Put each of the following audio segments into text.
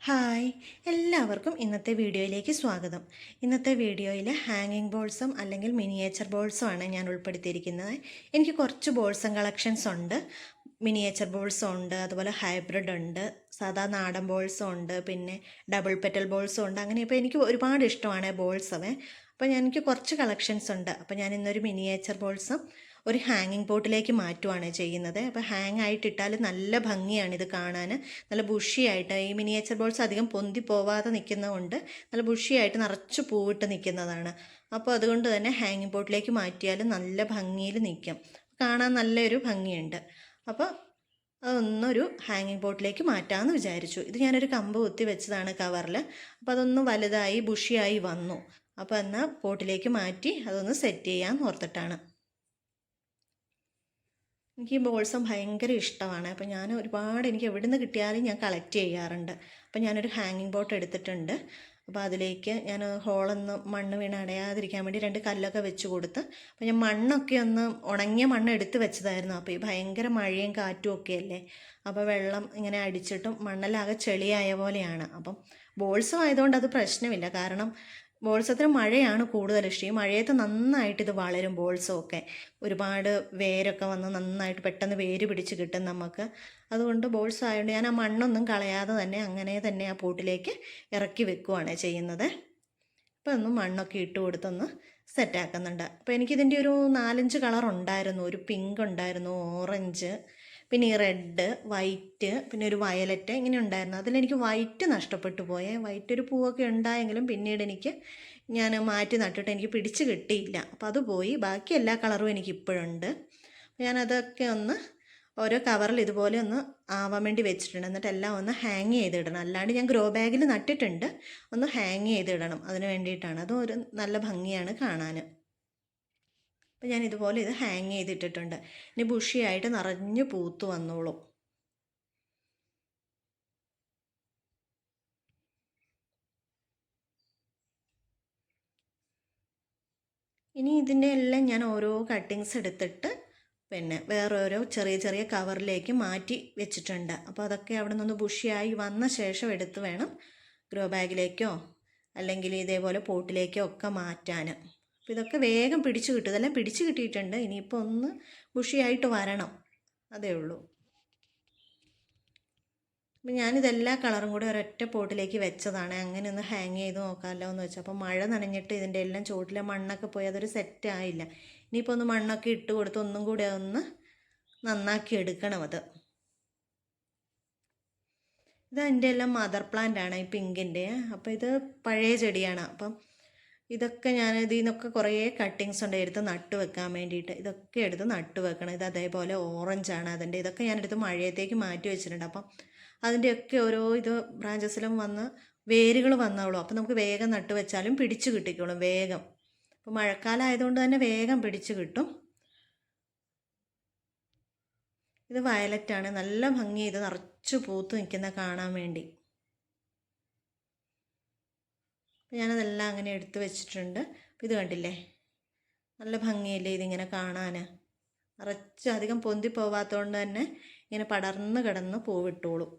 Hi എല്ലാവർക്കും ഇന്നത്തെ വീഡിയോയിലേക്ക് സ്വാഗതം. ഇന്നത്തെ വീഡിയോയിൽ ഹാങ്ങിങ് ബോൾസും അല്ലെങ്കിൽ മിനിയേച്ചർ ബോൾസും ആണ് ഞാൻ ഉൾപ്പെടുത്തിയിരിക്കുന്നത്. എനിക്ക് കുറച്ച് ബോൾസും കളക്ഷൻസ് ഉണ്ട്. മിനിയേച്ചർ ബോൾസും ഉണ്ട് അതുപോലെ ഹൈബ്രിഡ് ഉണ്ട് സാധാ നാടൻ ബോൾസും ഉണ്ട് പിന്നെ ഡബിൾ പെറ്റൽ ബോൾസും ഉണ്ട്. അങ്ങനെ ഇപ്പോൾ എനിക്ക് ഒരുപാട് ഇഷ്ടമാണ് ബോൾസ് അവ അപ്പോൾ ഞാൻ എനിക്ക് കുറച്ച് കളക്ഷൻസ് ഉണ്ട്. അപ്പോൾ ഞാൻ ഇന്നൊരു മിനിയേച്ചർ ബോൾസും ഒരു ഹാങ്ങിങ് പോട്ടിലേക്ക് മാറ്റുവാണ് ചെയ്യുന്നത്. അപ്പോൾ ഹാങ് ആയിട്ടിട്ടാൽ നല്ല ഭംഗിയാണ് ഇത് കാണാൻ. നല്ല ബുഷിയായിട്ട് ഈ മിനിയേച്ചർ ബോൾസ് അധികം പൊന്തി പോവാതെ നിൽക്കുന്നതുകൊണ്ട് നല്ല ബുഷിയായിട്ട് നിറച്ച് പൂവിട്ട് നിൽക്കുന്നതാണ്. അപ്പോൾ അതുകൊണ്ട് തന്നെ ഹാങ്ങിങ് പോട്ടിലേക്ക് മാറ്റിയാൽ നല്ല ഭംഗിയിൽ നിൽക്കും. കാണാൻ നല്ലൊരു ഭംഗിയുണ്ട്. അപ്പോൾ അതൊന്നൊരു ഹാങ്ങിങ് പോട്ടിലേക്ക് മാറ്റാമെന്ന് വിചാരിച്ചു. ഇത് ഞാനൊരു കമ്പ് കുത്തി വെച്ചതാണ് കവറിൽ അപ്പോൾ അതൊന്ന് വലുതായി ബുഷിയായി വന്നു. അപ്പോൾ എന്നാൽ പോട്ടിലേക്ക് മാറ്റി അതൊന്ന് സെറ്റ് ചെയ്യാമെന്ന് ഓർത്തിട്ടാണ്. എനിക്ക് ഈ ബോൾസം ഭയങ്കര ഇഷ്ടമാണ്. അപ്പോൾ ഞാൻ ഒരുപാട് എനിക്ക് എവിടെ നിന്ന് കിട്ടിയാലും ഞാൻ കളക്ട് ചെയ്യാറുണ്ട്. അപ്പോൾ ഞാനൊരു ഹാങ്ങിങ് ബോട്ട് എടുത്തിട്ടുണ്ട്. അപ്പോൾ അതിലേക്ക് ഞാൻ ഹോളൊന്ന് മണ്ണ് വീണ് അടയാതിരിക്കാൻ വേണ്ടി രണ്ട് കല്ലൊക്കെ വെച്ച് കൊടുത്ത് അപ്പോൾ ഞാൻ മണ്ണൊക്കെ ഒന്ന് ഉണങ്ങിയ മണ്ണ് എടുത്ത് വെച്ചതായിരുന്നു. അപ്പോൾ ഈ ഭയങ്കര മഴയും കാറ്റും ഒക്കെ അല്ലേ? അപ്പോൾ വെള്ളം ഇങ്ങനെ അടിച്ചിട്ടും മണ്ണെല്ലാം ആകെ ചെളിയായ പോലെയാണ്. അപ്പം ബോൾസും ആയതുകൊണ്ട് അത് പ്രശ്നമില്ല. കാരണം ബോൾസത്തിന് മഴയാണ് കൂടുതൽ ഇഷ്ടം. ഈ മഴയത്ത് നന്നായിട്ട് ഇത് വളരും ബോൾസും ഒക്കെ ഒരുപാട് വേരൊക്കെ വന്ന് നന്നായിട്ട് പെട്ടെന്ന് വേര് പിടിച്ച് കിട്ടും നമുക്ക്. അതുകൊണ്ട് ബോൾസ് ആയതുകൊണ്ട് ഞാൻ ആ മണ്ണൊന്നും കളയാതെ തന്നെ അങ്ങനെ തന്നെ ആ പോട്ടിലേക്ക് ഇറക്കി വെക്കുവാണ് ചെയ്യുന്നത്. അപ്പോൾ ഒന്ന് മണ്ണൊക്കെ ഇട്ട് കൊടുത്തൊന്ന് സെറ്റാക്കുന്നുണ്ട്. അപ്പോൾ എനിക്കിതിന്റെ ഒരു നാലഞ്ച് കളർ ഉണ്ടായിരുന്നു ഒരു പിങ്ക് ഉണ്ടായിരുന്നു ഓറഞ്ച്. പിന്നെ ഈ റെഡ് വൈറ്റ് പിന്നെ ഒരു വയലറ്റ് ഇങ്ങനെ ഉണ്ടായിരുന്നു. അതിലെനിക്ക് വൈറ്റ് നഷ്ടപ്പെട്ടു പോയേ. വൈറ്റ് ഒരു പൂവൊക്കെ ഉണ്ടായെങ്കിലും പിന്നീട് എനിക്ക് ഞാൻ മാറ്റി നട്ടിട്ട് എനിക്ക് പിടിച്ച് കിട്ടിയില്ല. അപ്പോൾ അത് പോയി. ബാക്കി എല്ലാ കളറും എനിക്ക് ഇപ്പോഴുണ്ട്. ഞാനതൊക്കെ ഒന്ന് ഓരോ കവറിൽ ഇതുപോലെ ഒന്ന് ആവാൻ വേണ്ടി വെച്ചിട്ടുണ്ട്. എന്നിട്ട് എല്ലാം ഒന്ന് ഹാങ് ചെയ്തിടണം. അല്ലാണ്ട് ഞാൻ ഗ്രോ ബാഗിൽ നട്ടിട്ടുണ്ട്. ഒന്ന് ഹാങ് ചെയ്തിടണം. അതിന് വേണ്ടിയിട്ടാണ്. അതും ഒരു നല്ല ഭംഗിയാണ് കാണാൻ. അപ്പോൾ ഞാൻ ഇതുപോലെ ഇത് ഹാങ് ചെയ്തിട്ടിട്ടുണ്ട്. ഇനി ബുഷിയായിട്ട് നിറഞ്ഞു പൂത്ത് വന്നോളും. ഇനി ഇതിന്റെ എല്ലാം ഞാൻ ഓരോ കട്ടിങ്സ് എടുത്തിട്ട് പിന്നെ വേറോരോ ചെറിയ ചെറിയ കവറിലേക്ക് മാറ്റി വെച്ചിട്ടുണ്ട്. അപ്പോൾ അതൊക്കെ അവിടെ നിന്ന് ബുഷിയായി വന്ന ശേഷം എടുത്ത് വേണം ഗ്രോ ബാഗിലേക്കോ അല്ലെങ്കിൽ ഇതേപോലെ പോട്ടിലേക്കോ ഒക്കെ മാറ്റാൻ. അപ്പോൾ ഇതൊക്കെ വേഗം പിടിച്ചു കിട്ടും. ഇതെല്ലാം പിടിച്ചു കിട്ടിയിട്ടുണ്ട്. ഇനിയിപ്പോൾ ഒന്ന് ബുഷിയായിട്ട് വരണം. അതേ ഉള്ളൂ. അപ്പം ഞാനിതെല്ലാ കളറും കൂടി ഒരൊറ്റ പോട്ടിലേക്ക് വെച്ചതാണ്. അങ്ങനെ ഒന്ന് ഹാങ് ചെയ്ത് നോക്കാമല്ലോ എന്ന് വെച്ചാൽ അപ്പോൾ മഴ നനഞ്ഞിട്ട് ഇതിന്റെ എല്ലാം ചോട്ടിലെ മണ്ണൊക്കെ പോയി അതൊരു സെറ്റ് ആയില്ല. ഇനിയിപ്പോൾ ഒന്ന് മണ്ണൊക്കെ ഇട്ട് കൊടുത്ത് ഒന്നും കൂടി ഒന്ന് നന്നാക്കി എടുക്കണം അത്. ഇത് എന്റെ എല്ലാം മദർ പ്ലാന്റ് ആണ് ഈ പിങ്കിന്റെ അപ്പോൾ ഇത് പഴയ ചെടിയാണ്. അപ്പം ഇതൊക്കെ ഞാൻ ഇതിൽ നിന്നൊക്കെ കുറേ കട്ടിങ്സ് ഉണ്ട്. എടുത്ത് നട്ട് വെക്കാൻ വേണ്ടിയിട്ട്. ഇതൊക്കെ എടുത്ത് നട്ട് വെക്കണം. ഇത് അതേപോലെ ഓറഞ്ചാണ് അതിന്റെ. ഇതൊക്കെ ഞാൻ എടുത്ത് മഴയത്തേക്ക് മാറ്റി വെച്ചിട്ടുണ്ട്. അപ്പം അതിന്റെയൊക്കെ ഓരോ ഇത് ബ്രാഞ്ചസിലും വന്ന് വേരുകൾ വന്നോളൂ. അപ്പം നമുക്ക് വേഗം നട്ട് വെച്ചാലും പിടിച്ചു കിട്ടിക്കോളും വേഗം. അപ്പോൾ മഴക്കാലം ആയതുകൊണ്ട് തന്നെ വേഗം പിടിച്ചു കിട്ടും. ഇത് വയലറ്റാണ്. നല്ല ഭംഗി. ഇത് നിറച്ച് പൂത്ത് നിൽക്കുന്ന കാണാൻ വേണ്ടി. ഞാനതെല്ലാം അങ്ങനെ എടുത്തു വെച്ചിട്ടുണ്ട്. അപ്പോൾ ഇത് കണ്ടില്ലേ? നല്ല ഭംഗിയല്ലേ ഇതിങ്ങനെ കാണാൻ നിറച്ച് അധികം പൊന്തി പോവാത്തതുകൊണ്ട് തന്നെ ഇങ്ങനെ പടർന്ന് കിടന്ന് പൂവിട്ടോളും.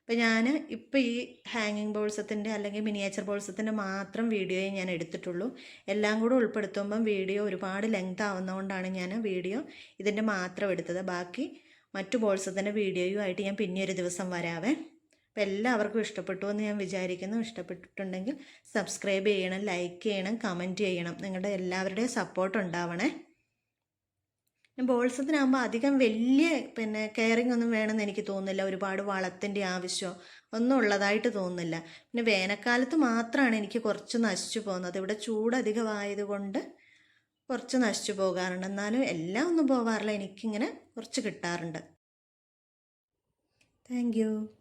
അപ്പോൾ ഞാൻ ഇപ്പോൾ ഈ ഹാങ്ങിങ് ബോൾസത്തിന്റെ അല്ലെങ്കിൽ മിനിയേച്ചർ ബോൾസത്തിന്റെ മാത്രം വീഡിയോയെ ഞാൻ എടുത്തിട്ടുള്ളൂ. എല്ലാം കൂടെ ഉൾപ്പെടുത്തുമ്പം വീഡിയോ ഒരുപാട് ലെങ്ത് ആവുന്നതുകൊണ്ടാണ് ഞാൻ വീഡിയോ ഇതിന്റെ മാത്രം എടുത്തത്. ബാക്കി മറ്റു ബോൾസത്തിന്റെ വീഡിയോയുമായിട്ട് ഞാൻ പിന്നെ ഒരു ദിവസം വരാവേ. അപ്പോൾ എല്ലാവർക്കും ഇഷ്ടപ്പെട്ടു എന്ന് ഞാൻ വിചാരിക്കുന്നു. ഇഷ്ടപ്പെട്ടിട്ടുണ്ടെങ്കിൽ സബ്സ്ക്രൈബ് ചെയ്യണം ലൈക്ക് ചെയ്യണം കമന്റ് ചെയ്യണം. നിങ്ങളുടെ എല്ലാവരുടെയും സപ്പോർട്ട് ഉണ്ടാവണേ. ബോൾസത്തിനാകുമ്പോൾ അധികം വലിയ പിന്നെ കെയറിങ് ഒന്നും വേണമെന്ന് എനിക്ക് തോന്നുന്നില്ല. ഒരുപാട് വളത്തിന്റെ ആവശ്യമോ ഒന്നും ഉള്ളതായിട്ട് തോന്നുന്നില്ല. പിന്നെ വേനൽക്കാലത്ത് മാത്രമാണ് എനിക്ക് കുറച്ച് നശിച്ചു പോകുന്നത്. ഇവിടെ ചൂട് അധികമായതുകൊണ്ട് കുറച്ച് നശിച്ചു പോകാറുണ്ട്. എന്നാലും എല്ലാം ഒന്നും പോകാറില്ല എനിക്കിങ്ങനെ കുറച്ച് കിട്ടാറുണ്ട്. താങ്ക്